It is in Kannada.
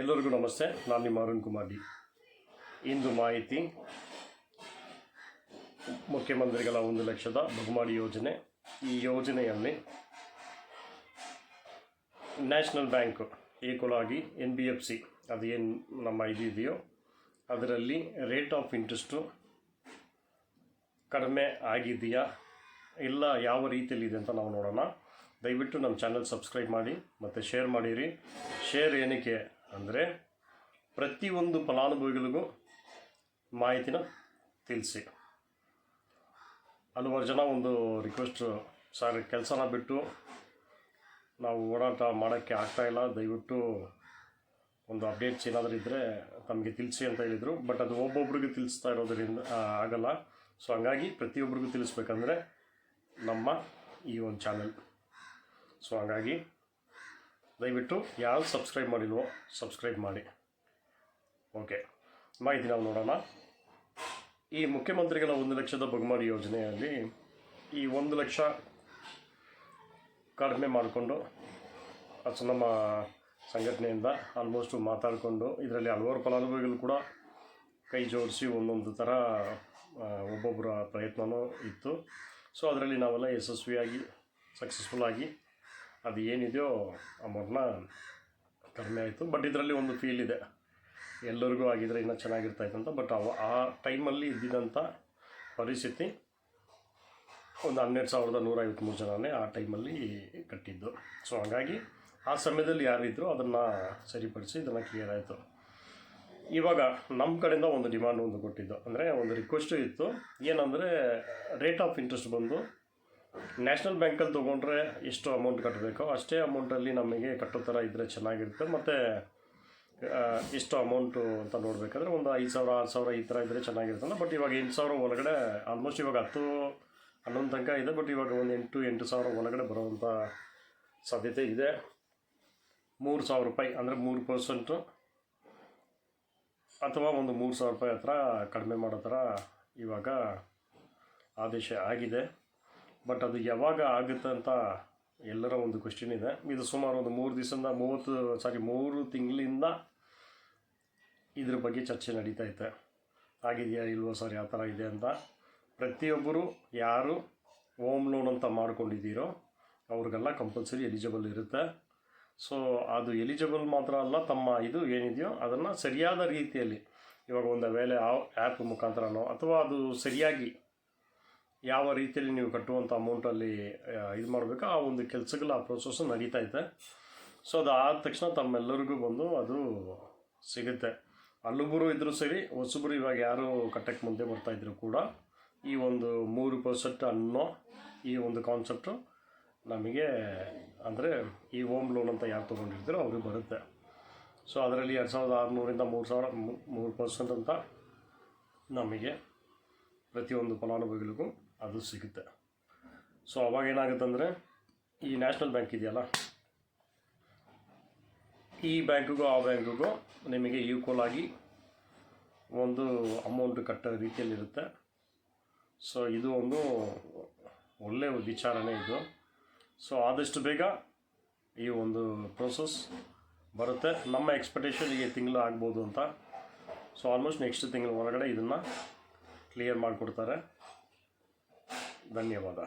ಎಲ್ಲರಿಗೂ ನಮಸ್ತೆ. ನಾನು ನಿಮ್ಮ ಅರುಣ್ ಕುಮಾರ್ ಡಿ. ಇಂದು ಮಾಹಿತಿ, ಮುಖ್ಯಮಂತ್ರಿಗಳ ಒಂದು ಲಕ್ಷದ ಬಹುಮಾಡಿ ಯೋಜನೆ. ಈ ಯೋಜನೆಯಲ್ಲಿ ನ್ಯಾಷನಲ್ ಬ್ಯಾಂಕ್ ಈಕ್ವಲ್ ಆಗಿ ಎನ್ ಬಿ ಎಫ್ ಸಿ ಅದೇನು ನಮ್ಮ ಇದಿದೆಯೋ ಅದರಲ್ಲಿ ರೇಟ್ ಆಫ್ ಇಂಟ್ರೆಸ್ಟು ಕಡಿಮೆ ಆಗಿದೆಯಾ, ಇಲ್ಲ ಯಾವ ರೀತಿಯಲ್ಲಿ ಇದೆ ಅಂತ ನಾವು ನೋಡೋಣ. ದಯವಿಟ್ಟು ನಮ್ಮ ಚಾನಲ್ ಸಬ್ಸ್ಕ್ರೈಬ್ ಮಾಡಿ ಮತ್ತು ಶೇರ್ ಮಾಡಿರಿ. ಶೇರ್ ಏನಕ್ಕೆ ಅಂದರೆ ಪ್ರತಿಯೊಂದು ಫಲಾನುಭವಿಗಳಿಗೂ ಮಾಹಿತಿನ ತಿಳಿಸಿ. ಹಲವಾರು ಜನ ಒಂದು ರಿಕ್ವೆಸ್ಟು ಸರ್, ಕೆಲಸನ ಬಿಟ್ಟು ನಾವು ಓಡಾಟ ಮಾಡೋಕ್ಕೆ ಆಗ್ತಾಯಿಲ್ಲ ದಯವಿಟ್ಟು ಒಂದು ಅಪ್ಡೇಟ್ಸ್ ಏನಾದರೂ ಇದ್ದರೆ ತಮಗೆ ತಿಳಿಸಿ ಅಂತ ಹೇಳಿದರು. ಬಟ್ ಅದು ಒಬ್ಬೊಬ್ರಿಗೂ ತಿಳಿಸ್ತಾ ಇರೋದರಿಂದ ಆಗಲ್ಲ. ಸೊ ಹಂಗಾಗಿ ಪ್ರತಿಯೊಬ್ಬರಿಗೂ ತಿಳಿಸ್ಬೇಕಂದ್ರೆ ನಮ್ಮ ಈ ಒಂದು ಚಾನಲ್ ಸೊ ಹಾಗಾಗಿ ದಯವಿಟ್ಟು ಯಾರು ಸಬ್ಸ್ಕ್ರೈಬ್ ಮಾಡಿಲ್ವೋ ಸಬ್ಸ್ಕ್ರೈಬ್ ಮಾಡಿ. ಓಕೆ ಮಾಹಿತಿ ನಾವು ನೋಡೋಣ. ಈ ಮುಖ್ಯಮಂತ್ರಿಗಳ ಒಂದು ಲಕ್ಷದ ಬಗ್ಮಾಡಿ ಯೋಜನೆಯಲ್ಲಿ ಈ ಒಂದು ಲಕ್ಷ ಕಡಿಮೆ ಮಾಡಿಕೊಂಡು, ಅದು ನಮ್ಮ ಸಂಘಟನೆಯಿಂದ ಆಲ್ಮೋಸ್ಟು ಮಾತಾಡಿಕೊಂಡು, ಇದರಲ್ಲಿ ಹಲವಾರು ಫಲಾನುಭವಿಗಳು ಕೂಡ ಕೈ ಜೋಡಿಸಿ ಒಂದೊಂದು ಥರ ಒಬ್ಬೊಬ್ಬರ ಪ್ರಯತ್ನವೂ ಇತ್ತು. ಸೊ ಅದರಲ್ಲಿ ನಾವೆಲ್ಲ ಯಶಸ್ವಿಯಾಗಿ ಸಕ್ಸಸ್ಫುಲ್ಲಾಗಿ ಅದು ಏನಿದೆಯೋ ಅಮೌಂಟ್ನ ಕಡಿಮೆ ಆಯಿತು. ಬಟ್ ಇದರಲ್ಲಿ ಒಂದು ಫೀಲ್ ಇದೆ. ಎಲ್ಲರಿಗೂ ಆಗಿದ್ರೆ ಇನ್ನೂ ಚೆನ್ನಾಗಿರ್ತಾಯಿತ್ತು ಅಂತ. ಬಟ್ ಅವ ಆ ಟೈಮಲ್ಲಿ ಇದ್ದಿದ್ದಂಥ ಪರಿಸ್ಥಿತಿ ಒಂದು ಹನ್ನೆರಡು ಸಾವಿರದ ನೂರ ಐವತ್ತ್ಮೂರು ಜನನೇ ಆ ಟೈಮಲ್ಲಿ ಕಟ್ಟಿದ್ದು. ಸೊ ಹಾಗಾಗಿ ಆ ಸಮಯದಲ್ಲಿ ಯಾರಿದ್ರು ಅದನ್ನು ಸರಿಪಡಿಸಿ ಇದನ್ನು ಕ್ಲಿಯರ್ ಆಯಿತು. ಇವಾಗ ನಮ್ಮ ಕಡೆಯಿಂದ ಒಂದು ಡಿಮಾಂಡ್ ಒಂದು ಕೊಟ್ಟಿದ್ದು. ಅಂದರೆ ಒಂದು ರಿಕ್ವೆಸ್ಟು ಇತ್ತು. ಏನಂದರೆ ರೇಟ್ ಆಫ್ ಇಂಟ್ರೆಸ್ಟ್ ಬಂದು ನ್ಯಾಷನಲ್ ಬ್ಯಾಂಕಲ್ಲಿ ತೊಗೊಂಡ್ರೆ ಎಷ್ಟು ಅಮೌಂಟ್ ಕಟ್ಟಬೇಕೋ ಅಷ್ಟೇ ಅಮೌಂಟಲ್ಲಿ ನಮಗೆ ಕಟ್ಟೋ ಥರ ಇದ್ದರೆ ಚೆನ್ನಾಗಿರುತ್ತೆ. ಮತ್ತು ಎಷ್ಟು ಅಮೌಂಟು ಅಂತ ನೋಡಬೇಕಾದ್ರೆ ಒಂದು ಐದು ಸಾವಿರ, ಆರು ಸಾವಿರ ಈ ಥರ ಇದ್ದರೆ ಚೆನ್ನಾಗಿರುತ್ತಲ್ಲ ಬಟ್ ಇವಾಗ ಎಂಟು ಸಾವಿರ ಒಳಗಡೆ ಆಲ್ಮೋಸ್ಟ್ ಇವಾಗ ಹತ್ತು, ಹನ್ನೊಂದು ತನಕ ಇದೆ. ಬಟ್ ಇವಾಗ ಒಂದು ಎಂಟು ಎಂಟು ಸಾವಿರ ಒಳಗಡೆ ಬರುವಂಥ ಸಾಧ್ಯತೆ ಇದೆ. ಮೂರು ಸಾವಿರ ರೂಪಾಯಿ ಅಂದರೆ ಮೂರು ಪರ್ಸೆಂಟು ಅಥವಾ ಒಂದು ಮೂರು ಸಾವಿರ ರೂಪಾಯಿ ಹತ್ರ ಕಡಿಮೆ ಮಾಡೋ ಥರ ಇವಾಗ ಆದೇಶ ಆಗಿದೆ. ಬಟ್ ಅದು ಯಾವಾಗ ಆಗುತ್ತೆ ಅಂತ ಎಲ್ಲರ ಒಂದು ಕ್ವಶನ್ ಇದೆ. ಇದು ಸುಮಾರು ಒಂದು ಮೂರು ದಿವಸದಿಂದ ಮೂವತ್ತು ಸಾರಿ ಮೂರು ತಿಂಗಳಿಂದ ಇದ್ರ ಬಗ್ಗೆ ಚರ್ಚೆ ನಡೀತಾ ಐತೆ ಆಗಿದೆಯಾ ಇಲ್ವೋ ಸರ್ ಯಾವ ಥರ ಇದೆ ಅಂತ. ಪ್ರತಿಯೊಬ್ಬರು ಯಾರು ಹೋಮ್ ಲೋನ್ ಅಂತ ಮಾಡ್ಕೊಂಡಿದ್ದೀರೋ ಅವ್ರಿಗೆಲ್ಲ ಕಂಪಲ್ಸರಿ ಎಲಿಜಿಬಲ್ ಇರುತ್ತೆ. ಸೊ ಅದು ಎಲಿಜಿಬಲ್ ಮಾತ್ರ ಅಲ್ಲ, ತಮ್ಮ ಇದು ಏನಿದೆಯೋ ಅದನ್ನು ಸರಿಯಾದ ರೀತಿಯಲ್ಲಿ ಇವಾಗ ಒಂದು ವೇಳೆ ಆ ಆ್ಯಪ್ ಮುಖಾಂತರನೋ ಅಥವಾ ಅದು ಸರಿಯಾಗಿ ಯಾವ ರೀತಿಯಲ್ಲಿ ನೀವು ಕಟ್ಟುವಂಥ ಅಮೌಂಟಲ್ಲಿ ಇದು ಮಾಡಬೇಕು, ಆ ಒಂದು ಕೆಲಸಗಳ ಆ ಪ್ರೋಸೆಸ್ಸು ನಡೀತಾ ಇದೆ ಸೊ ಅದು ಆದ ತಕ್ಷಣ ತಮ್ಮೆಲ್ಲರಿಗೂ ಬಂದು ಅದು ಸಿಗುತ್ತೆ. ಅಲ್ಲೊಬ್ಬರು ಇದ್ದರೂ ಸರಿ, ಹೊಸಬರು ಇವಾಗ ಯಾರು ಕಟ್ಟಕ್ಕೆ ಮುಂದೆ ಬರ್ತಾ ಇದ್ರು ಕೂಡ, ಈ ಒಂದು ಮೂರು ಪರ್ಸೆಂಟ್ ಅನ್ನೋ ಈ ಒಂದು ಕಾನ್ಸೆಪ್ಟು ನಮಗೆ, ಅಂದರೆ ಈ ಹೋಮ್ ಲೋನ್ ಅಂತ ಯಾರು ತೊಗೊಂಡಿರ್ತಾರೋ ಅವ್ರಿಗೆ ಬರುತ್ತೆ. ಸೊ ಅದರಲ್ಲಿ ಎರಡು ಸಾವಿರದ ಆರುನೂರಿಂದ ಮೂರು ಸಾವಿರ ಮೂರು ಪರ್ಸೆಂಟ್ ಅಂತ ನಮಗೆ ಪ್ರತಿಯೊಂದು ಫಲಾನುಭವಿಗಳಿಗೂ ಅದು ಸಿಗುತ್ತೆ. ಸೊ ಅವಾಗ ಏನಾಗುತ್ತಂದರೆ, ಈ ನ್ಯಾಷನಲ್ ಬ್ಯಾಂಕ್ ಇದೆಯಲ್ಲ? ಈ ಬ್ಯಾಂಕಿಗೂ ಆ ಬ್ಯಾಂಕಿಗೂ ನಿಮಗೆ ಈಕ್ವಲ್ ಆಗಿ ಒಂದು ಅಮೌಂಟ್ ಕಟ್ಟೋ ರೀತಿಯಲ್ಲಿರುತ್ತೆ. ಸೊ ಇದು ಒಂದು ಒಳ್ಳೆಯ ವಿಚಾರನೇ ಇದು. ಸೊ ಆದಷ್ಟು ಬೇಗ ಈ ಒಂದು ಪ್ರೋಸೆಸ್ ಬರುತ್ತೆ. ನಮ್ಮ ಎಕ್ಸ್ಪೆಕ್ಟೇಷನ್ ಈ ತಿಂಗಳು ಆಗ್ಬೋದು ಅಂತ. ಸೊ ಆಲ್ಮೋಸ್ಟ್ ನೆಕ್ಸ್ಟ್ ತಿಂಗಳ ಒಳಗಡೆ ಇದನ್ನು ಕ್ಲಿಯರ್ ಮಾಡಿಕೊಡ್ತಾರೆ. ಧನ್ಯವಾದ.